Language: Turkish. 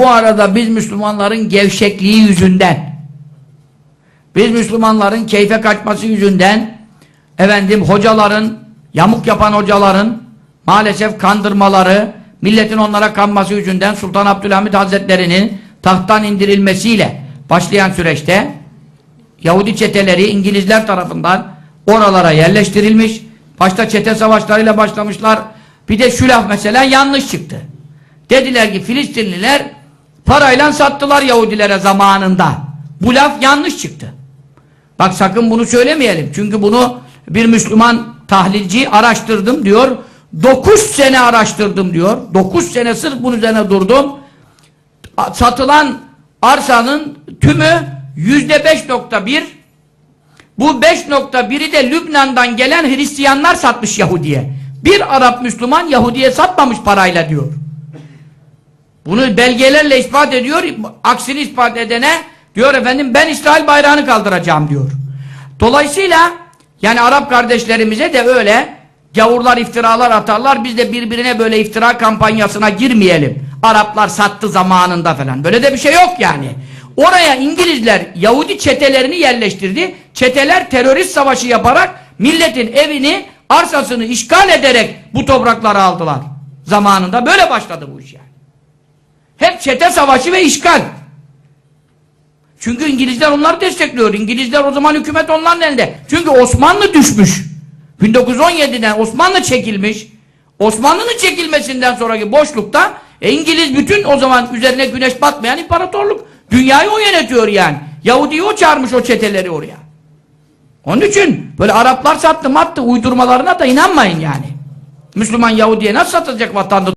Bu arada biz Müslümanların gevşekliği yüzünden, biz Müslümanların keyfe kaçması yüzünden, efendim hocaların, yamuk yapan hocaların maalesef kandırmaları, milletin onlara kanması yüzünden Sultan Abdülhamit Hazretleri'nin tahttan indirilmesiyle başlayan süreçte Yahudi çeteleri İngilizler tarafından oralara yerleştirilmiş. Başta çete savaşlarıyla başlamışlar. Bir de şu laf mesela yanlış çıktı. Dediler ki Filistinliler parayla sattılar Yahudilere zamanında. Bu laf yanlış çıktı. Bak sakın bunu söylemeyelim. Çünkü bunu bir Müslüman tahlilci araştırdım diyor. 9 sene araştırdım diyor. 9 sene sırf bunun üzerine durdum. Satılan arsanın tümü yüzde 5.1 bu 5.1'i de Lübnan'dan gelen Hristiyanlar satmış Yahudi'ye. Bir Arap Müslüman Yahudi'ye satmamış parayla diyor. Bunu belgelerle ispat ediyor. Aksini ispat edene diyor efendim ben İsrail bayrağını kaldıracağım diyor. Dolayısıyla yani Arap kardeşlerimize de öyle gavurlar iftiralar atarlar. Biz de birbirine böyle iftira kampanyasına girmeyelim. Araplar sattı zamanında falan. Böyle de bir şey yok yani. Oraya İngilizler Yahudi çetelerini yerleştirdi. Çeteler terörist savaşı yaparak milletin evini, arsasını işgal ederek bu toprakları aldılar. Zamanında böyle başladı bu iş yani. Hep çete savaşı ve işgal. Çünkü İngilizler onları destekliyor. İngilizler o zaman hükümet onların elinde. Çünkü Osmanlı düşmüş. 1917'den Osmanlı çekilmiş. Osmanlı'nın çekilmesinden sonraki boşlukta e, İngiliz bütün o zaman üzerine güneş batmayan imparatorluk. Dünyayı o yönetiyor yani. Yahudi'yi o çağırmış o çeteleri oraya. Onun için böyle Araplar sattı mattı uydurmalarına da inanmayın yani. Müslüman Yahudi'ye nasıl satacak vatanda